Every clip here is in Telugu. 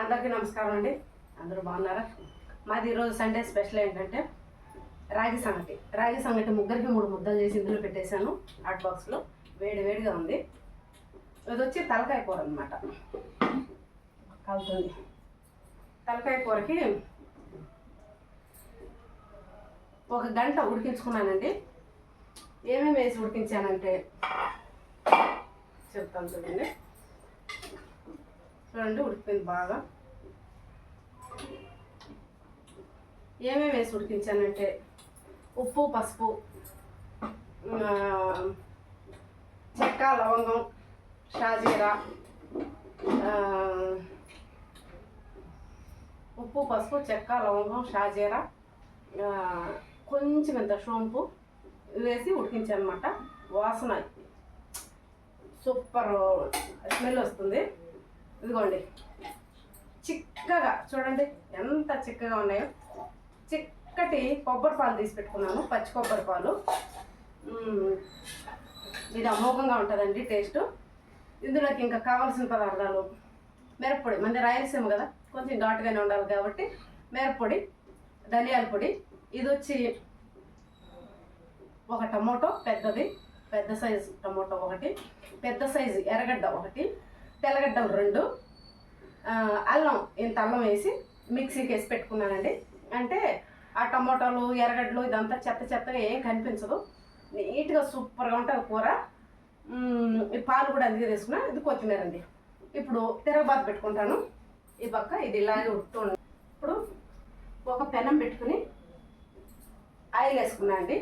అందరికీ నమస్కారం అండి. అందరూ బాగున్నారా? మాది ఈరోజు సండే స్పెషల్ ఏంటంటే రాగి సంగటి. రాగి సంగటి ముగ్గురికి మూడు ముద్దలు చేసి ఇందులో పెట్టేశాను. హాట్ బాక్స్లో వేడి వేడిగా ఉంది. ఇది వచ్చి తలకాయ కూర అనమాట కలుతుంది తలకాయ కూరకి ఒక గంట ఉడికించుకున్నానండి. ఏమేమి వేసి ఉడికించానంటే చెప్తాను చూడండి. చూడండి ఉడికిపోయింది బాగా. ఏమేమి వేసి ఉడికించానంటే ఉప్పు పసుపు చెక్క లవంగం షాజీరా ఉప్పు పసుపు చెక్క లవంగం షాజీరా కొంచెం ఇంత సోంపు వేసి ఉడికించానమాట. వాసన సూపర్ స్మెల్ వస్తుంది. ఇదిగోండి. చిక్కగా చూడండి ఎంత చిక్కగా ఉన్నాయో. చిక్కటి కొబ్బరి పాలు తీసి పెట్టుకున్నాను పచ్చి కొబ్బరి పాలు. ఇది అమోఘంగా ఉంటుందండి టేస్ట్. ఇందులోకి ఇంకా కావాల్సిన పదార్థాలు మిరప్పొడి. మంది రాయలసీమ కదా కొంచెం ఘాటుగానే ఉండాలి కాబట్టి మిరప్పొడి ధనియాల పొడి. ఇది వచ్చి ఒక టమోటో పెద్దది. పెద్ద సైజు టమోటో ఒకటి పెద్ద సైజు ఎర్రగడ్డ ఒకటి. తెల్లగడ్డలు రెండు అల్లం ఇంత అల్లం వేసి మిక్సీకి వేసి పెట్టుకున్నానండి. అంటే ఆ టమోటాలు ఎర్రగడ్డలు ఇదంతా చెత్త చెత్తగా ఏం కనిపించదు. నీట్గా సూపర్గా ఉంటుంది కూర. ఈ పాలు కూడా అందుకే తీసుకున్నా. ఇది కొత్తిమీర అండి ఇప్పుడు తిరగబాత పెట్టుకుంటాను. ఈ పక్క ఇది ఇలాగే ఉడుతూ ఇప్పుడు ఒక పెనం పెట్టుకుని ఆయిల్ వేసుకున్నా అండి.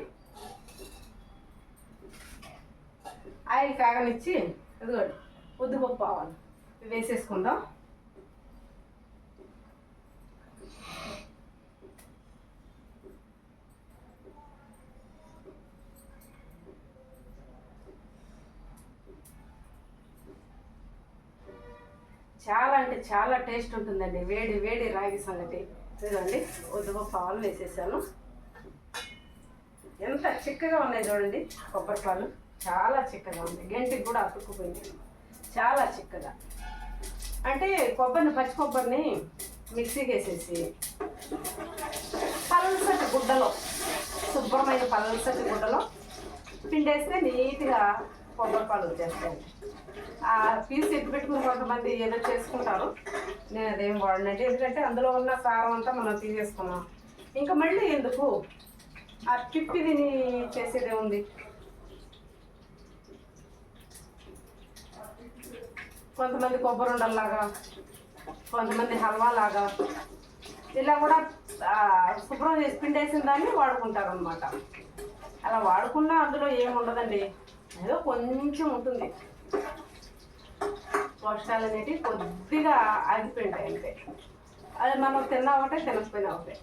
ఆయిల్ కాగనిచ్చి ఇదిగోండి. ఉద్దిపప్పు ఆవాలు. ఇవి వేసేసుకుందాం. చాలా అంటే చాలా టేస్ట్ ఉంటుందండి. వేడి వేడి రాగి సంగటి. చూడండి ఉద్దిపప్పు వేసేసాను. ఎంత చిక్కగా ఉన్నాయి చూడండి కొబ్బరి పాలు చాలా చిక్కగా ఉంది గంటికి కూడా అతుక్కుపోయింది. చాలా చిక్కగా. అంటే కొబ్బరిని పచ్చి కొబ్బరిని మిక్సీకి వేసేసి పల్సటి గుడ్డలో శుభ్రమైన పల్సటి గుడ్డలో పిండేస్తే నీట్గా కొబ్బరి పాలు వచ్చేస్తాయి. ఆ పీస్ ఎత్తి పెట్టుకుని కొంతమంది ఏదో చేసుకుంటారు. నేను అదేం వాడినంటే ఎందుకంటే అందులో ఉన్న సారం అంతా మనం తీసేసుకున్నాం. ఇంకా మళ్ళీ ఎందుకు? ఆ పిప్పి తిని చేసేదే ఉంది కొంతమంది కొబ్బరి ఉండల్లాగా కొంతమంది హల్వా లాగా ఇలా కూడా శుభ్రం చేసి పిండేసిన దాన్ని వాడుకుంటారు అనమాట అలా వాడుకున్నా అందులో ఏముండదండి. ఏదో కొంచెం ఉంటుంది. పోషకాలు అనేటివి కొద్దిగా ఆగిపోయింటాయి అంతే. అది మనం తిన్నా ఒకటే తినకపోయినా ఒకటే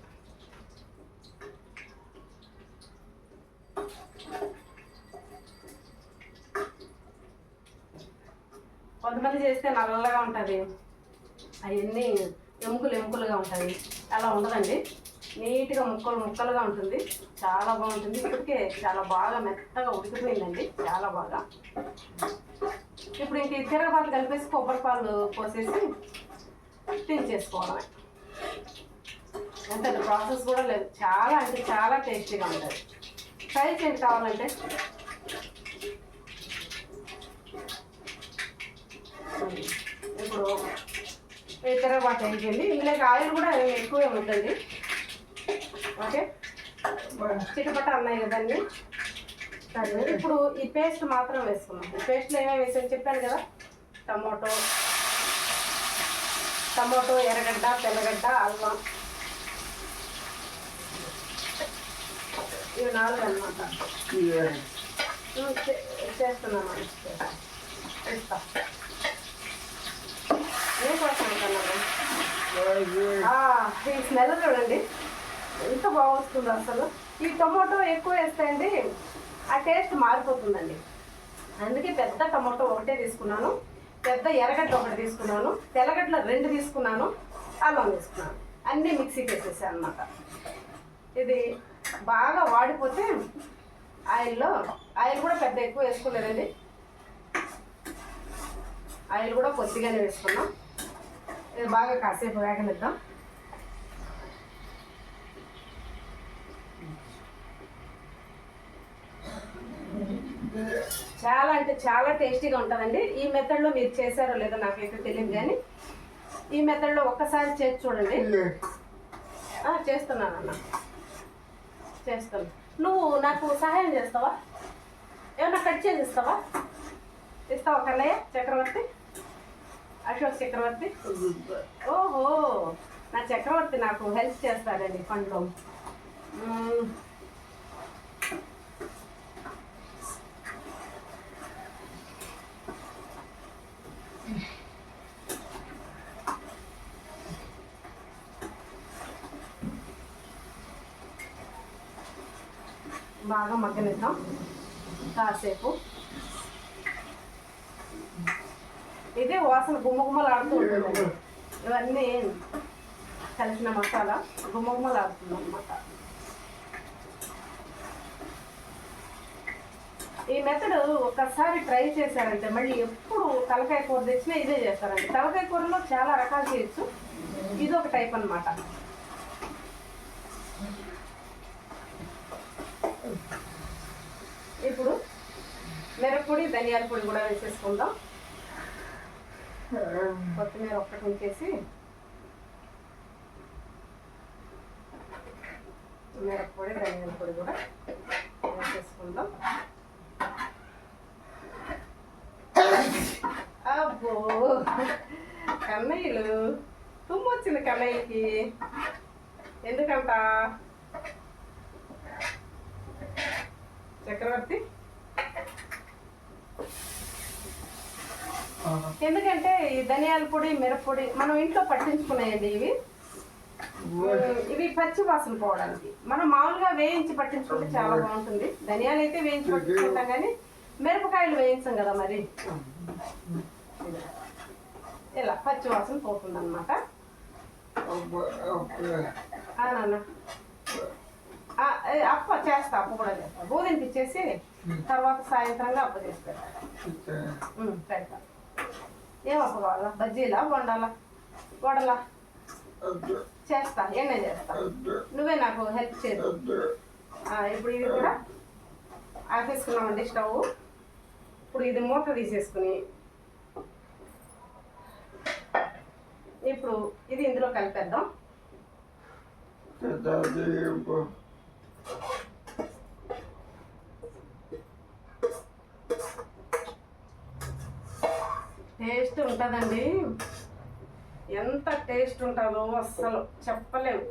కొంతమంది చేస్తే నల్లగా ఉంటుంది. అవన్నీ ఎముకలు ఎముకలుగా ఉంటాయి. అలా ఉండదండి. నీట్గా ముక్కలు ముక్కలుగా ఉంటుంది. చాలా బాగుంటుంది. ఇప్పటికే చాలా బాగా మెత్తగా ఉడికిపోయిందండి. చాలా బాగా. ఇప్పుడు ఇంక ఇతర పాలు కలిపేసి కొబ్బరి పాలు పోసేసి తినేసుకోవడమే ఎంత ప్రాసెస్ కూడా లేదు. చాలా అంటే చాలా టేస్టీగా ఉంటుంది. ట్రై చేసి కావాలంటే. ఇప్పుడు ఈ తిరగబాటు అయిపోయింది ఇందులోకి ఆయిల్ కూడా ఎక్కువే ఉంటుంది. ఓకే? చిటపట అన్నాయి కదండి సరే ఇప్పుడు ఈ పేస్ట్ మాత్రం వేసుకున్నాం ఈ పేస్ట్లో ఏమేమి వేసాను చెప్పాను కదా? టమోటో టమోటో ఎర్రగడ్డ తెల్లగడ్డ అల్లం. ఇవి నాలుగు అనమాట చేస్తున్నాను. ఇస్తా. ఏం ఈ స్మెల్ చూడండి. ఎంత బాగొస్తుందో అసలు. ఈ టొమాటో ఎక్కువ వేస్తాయండి ఆ టేస్ట్ మారిపోతుందండి. అందుకే పెద్ద టమాటో ఒకటే తీసుకున్నాను. పెద్ద ఎర్రగడ్డ ఒకటి తీసుకున్నాను. తెల్లగడ్డల రెండు తీసుకున్నాను. అల్లం తీసుకున్నాను అన్నీ మిక్సీకి వేసేసాను అనమాట ఇది బాగా వాడిపోతే ఆయిల్లో ఆయిల్ కూడా పెద్ద ఎక్కువ వేసుకోలేదండి. ఆయిల్ కూడా కొద్దిగానే వేసుకున్నాం. ఇది బాగా కాసేపు వేగనిద్దాం. చాలా అంటే చాలా టేస్టీగా ఉంటుందండి. ఈ మెథడ్లో మీరు చేశారో లేదో నాకైతే తెలియదు కానీ ఈ మెథడ్లో ఒక్కసారి చేసి చూడండి. చేస్తున్నాను అన్న. చేస్తాను. నువ్వు నాకు సహాయం చేస్తావా? ఏమన్నా కట్ చేసి ఇస్తావా? ఇస్తావా కన్నయ్య చక్రవర్తి? అశోక్ చక్రవర్తి? ఓహో నా చక్రవర్తి నాకు హెల్ప్ చేస్తాడండి మ్మ్. బాగా మగ్గనిద్దాం. కాసేపు. ఇదే వాసన గుమ్మగుమ్మలాడుతూ ఉంటుంది. ఇవన్నీ కలిసిన మసాలా గుమ్మగుమ్మలాడుతుంది అనమాట ఈ మెథడ్ ఒకసారి ట్రై చేశారంటే మళ్ళీ ఎప్పుడు తలకాయ కూర తెచ్చినా ఇదే చేస్తారండి. తలకాయ కూరలో చాలా రకాలు చేయొచ్చు ఇది ఒక టైప్ అనమాట ఇప్పుడు మిరప్పొడి ధనియాల పొడి కూడా వేసేసుకుందాం. కొత్తిమీర ఒక్కటి ఉంచేసి మిరప్పొడి ధనియాల పొడి కూడా వేసేసుకుందాం అబ్బో! కన్నయ్యలు తుమ్ము వచ్చింది కన్నయ్యకి. ఎందుకంట? చక్రవర్తి? ఎందుకంటే ఈ ధనియాల పొడి మిరప్పొడి మనం ఇంట్లో పట్టించుకున్నాయండి ఇవి. ఇవి పచ్చి వాసన పోవడానికి. మనం మామూలుగా వేయించి పట్టించుకుంటే చాలా బాగుంటుంది. ధనియాలు అయితే వేయించి పట్టించుకుంటాం కానీ మిరపకాయలు వేయించాం కదా మరి. ఇలా పచ్చి వాసన పోతుంది అనమాట అప్ప చేస్తా అప్ప కూడా చేస్తా. బోధింపు ఇచ్చేసి తర్వాత సాయంత్రంగా అప్ప చేసి పెడతా. ఉమ్, పెడతా. ఏం అప్ప కావాలా బజ్జీలా? వండాలా? వడలా చేస్తా ఏమే చేస్తా. నువ్వే నాకు హెల్ప్ చేయదు ఇప్పుడు ఇది కూడా ఆపేసుకున్నామండి స్టవ్. ఇప్పుడు ఇది మూత తీసేసుకుని ఇప్పుడు ఇది ఇందులో కలిపేద్దాం. టేస్ట్ ఉంటుందండి. ఎంత టేస్ట్ ఉంటుందో అస్సలు చెప్పలేము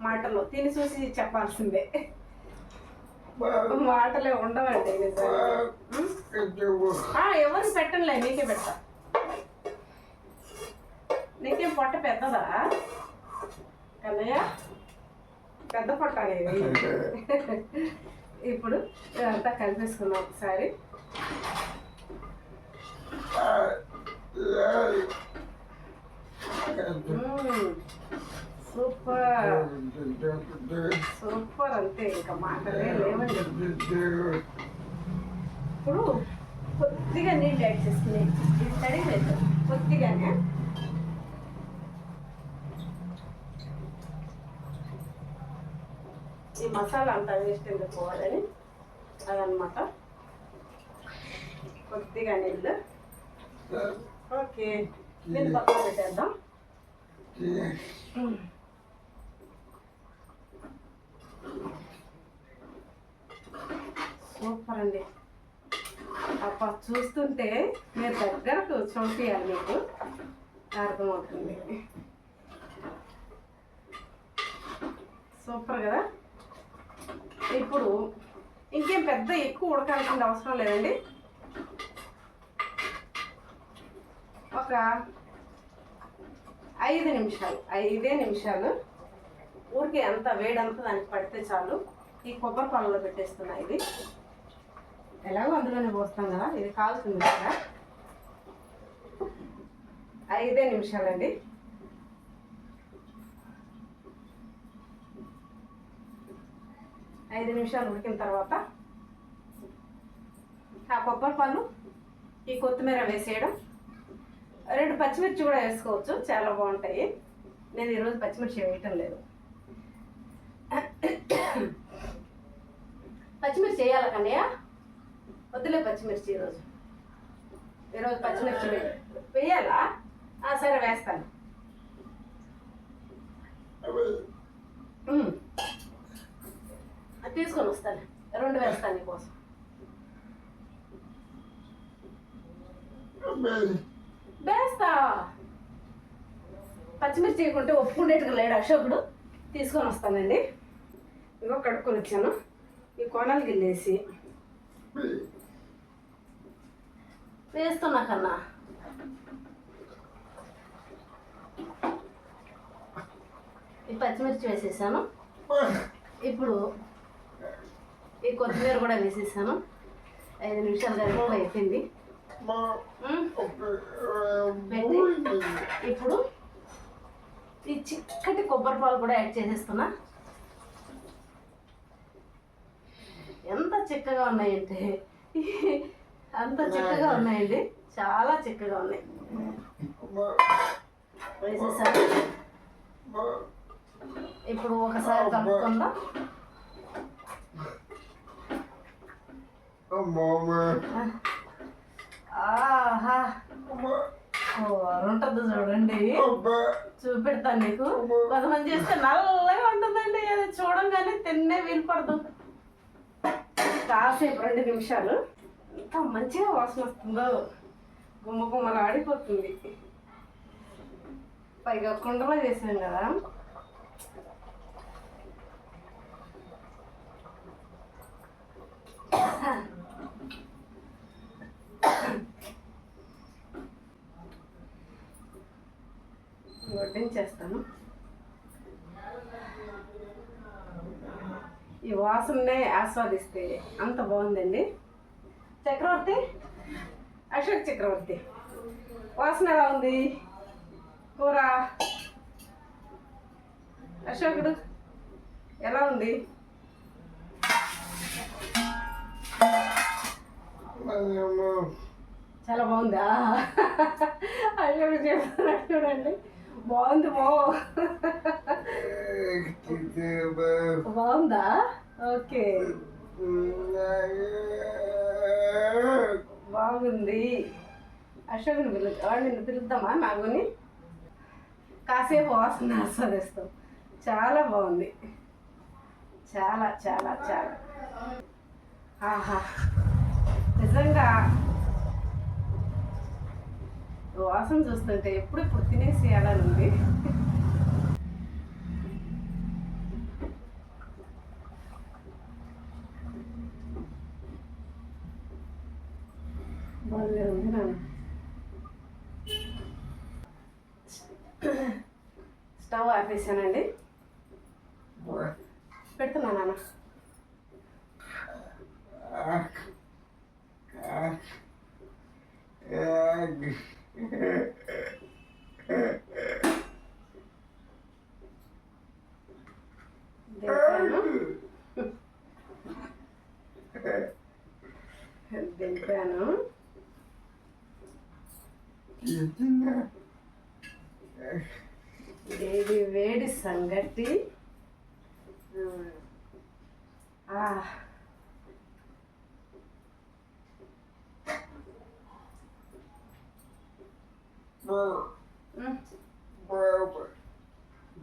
మాటలో తిని చూసి చెప్పాల్సిందే. మాటలే ఉండవండి ఎవరికి పెట్టనులే నీకే పెడతా. నీకేం పొట్ట పెద్దదా? కన్నయ్య? పెద్ద పొట్ట అనేది. ఇప్పుడు ఇదంతా కలిపేసుకుందాం ఒకసారి. సూపర్ సూపర్ అంతే ఇంకా మాటలే లేవండి ఇప్పుడు కొద్దిగా నీళ్ళు యాడ్ చేసుకుని ఇది తడి లేదు కొద్దిగానే ఈ మసాలా అంతా వేస్ట్ ఎందుకు పోవాలని అదనమాట కొద్దిగా నీళ్ళు ఓకే. దీన్ని పక్కన పెట్టేద్దాం. సూపర్ అండి. అప్ప చూస్తుంటే మీరు దగ్గరకు చూపియాలి మీకు. అర్థమవుతుంది. సూపర్ కదా? ఇప్పుడు ఇంకేం పెద్ద ఎక్కువ ఉడకాల్సిన అవసరం లేదండి. ఒక ఐదు నిమిషాలు ఐదే నిమిషాలు. ఊరికే అంత వేడంతా దానికి పడితే చాలు. ఈ కొబ్బరి పాలలో పెట్టేస్తున్నా ఇది. ఎలాగో అందులోనే పోస్తాం కదా ఇది కాలుతుంది కదా. ఐదే నిమిషాలండి. ఐదు నిమిషాలు ఉడికిన తర్వాత ఆ కొబ్బరి పాలు ఈ కొత్తిమీర వేసేయడం. రెండు పచ్చిమిర్చి కూడా వేసుకోవచ్చు. చాలా బాగుంటాయి. నేను ఈరోజు పచ్చిమిర్చి వేయటం లేదు. పచ్చిమిర్చి వేయాలా కన్నయ్య? వద్దులే పచ్చిమిర్చి ఈరోజు. ఈరోజు పచ్చిమిర్చి వేయాలా? సరే వేస్తాను. తీసుకొని వస్తాను. రెండు వేస్తాను నీకోసం. బేస్తా. పచ్చిమిర్చి చేయకుంటే ఒప్పుకునేట్టుగా లేడు అశోకుడు. తీసుకొని వస్తానండి. ఇగో కడుక్కొని వచ్చాను ఈ కోణాలు గిల్లేసి. వేస్తున్నా కన్నా. ఈ పచ్చిమిర్చి వేసేసాను. ఇప్పుడు ఈ కొత్తిమీర కూడా వేసేసాను. ఐదు నిమిషాలు గంటలు అయిపోయింది. ఇప్పుడు ఈ చిక్కటి కొబ్బరి పాలు కూడా యాడ్ చేసేస్తున్నా. ఎంత చిక్కగా ఉన్నాయంటే అంత చిక్కగా ఉన్నాయండి. చాలా చిక్కగా ఉన్నాయి. ఇప్పుడు ఒకసారి కలుపుకుందాం. ఆహా. కూర ఉంటుంది చూడండి. చూపెడతాను నీకు. కొంతమంది చేస్తే నల్లగా ఉంటుందండి. అది చూడంగానే తిన్నే వీలు పడదు. కాసేపు రెండు నిమిషాలు. ఎంత మంచిగా వాసన వస్తుందో. గుమ్మ గుమ్మలు ఆడిపోతుంది. పైగా కుండలో చేసాం కదా. వడ్డించేస్తాను ఈ వాసననే ఆస్వాదిస్తే అంత బాగుందండి. చక్రవర్తి అశోక్ చక్రవర్తి వాసన ఎలా ఉంది? కూర? అశోకుడు ఎలా ఉంది? చాలా బాగుందా? అశోకుడు చెప్తున్నాడు చూడండి. బాగుంది బో బాగుందా? ఓకే. బాగుంది. అశోకుని పిలు నిన్ను పిలుద్దామా? నాగుని? కాసేపు వాసన ఆస్వాదిస్తాం. చాలా బాగుంది. చాలా చాలా చాలా. ఆహా. నిజంగా వాసన చూస్తుంటే ఎప్పుడు ఇప్పుడు తినేసేయాలని ఉంది. బాగా ఉంది నాన్న స్టవ్ ఆపేసానండి. పెడుతున్నా నాన్న. Yeah. దింపాను వేడి వేడి సంగటి ఆ. మ్,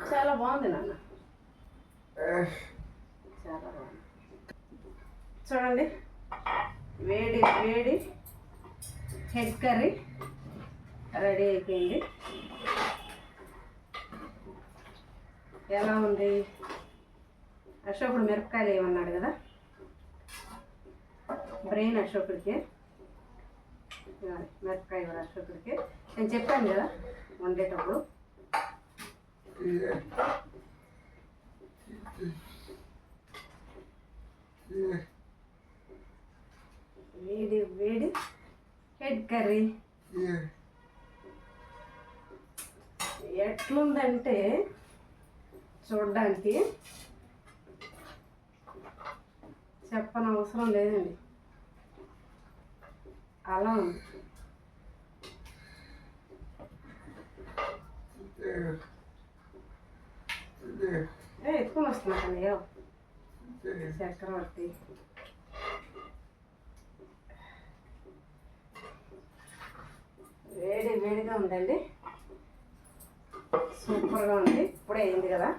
చాలా బాగుంది నాన్న చాలా బాగుంది చూడండి వేడి వేడి హెడ్ కర్రీ రెడీ అయిపోయింది. ఎలా ఉంది? అశోకుడు మిరపకాయలు ఏమన్నాడు కదా? బ్రెయిన్ అశోకుడికి. మిరపకాయ కూడా అశోకుడికి. నేను చెప్పాను కదా వండేటప్పుడు. వేడి వేడి. Head curry. ఎట్లుందంటే చూడడానికి చెప్పని అవసరం లేదండి. అలా ఉంది. ఏ ఎత్తుకొని వస్తున్నా చక్రవర్తి. వేడి వేడిగా ఉందండి. సూపర్గా ఉంది. ఇప్పుడే అయింది కదా.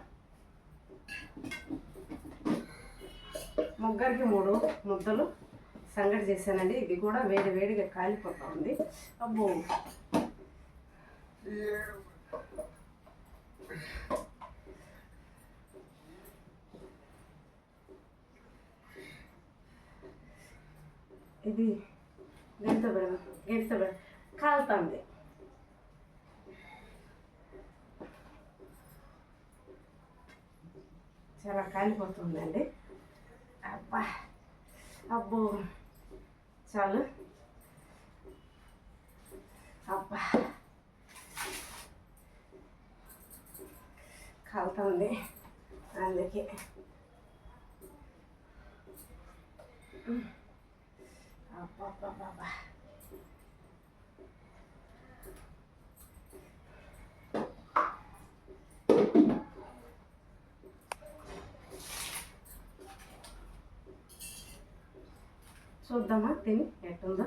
ముగ్గురికి మూడు ముద్దలు సంగటి చేశానండి. ఇది కూడా వేడి వేడిగా కాలిపోతూ ఉంది. అబ్బో. ఇది గంట గంట కాలుతుంది చాలా కాలిపోతుందండి అబ్బా అబ్బో చాలు అబ్బా కాలుతుంది అందుకే అబ్బా చూద్దామా? తిని ఎట్టుందా.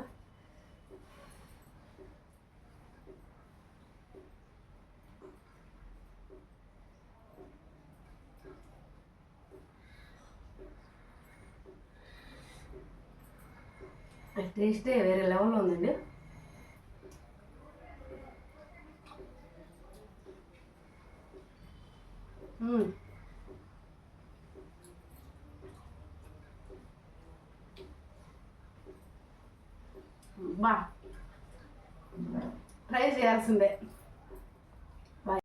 టేస్టే వేరే లెవెల్లో ఉందండి.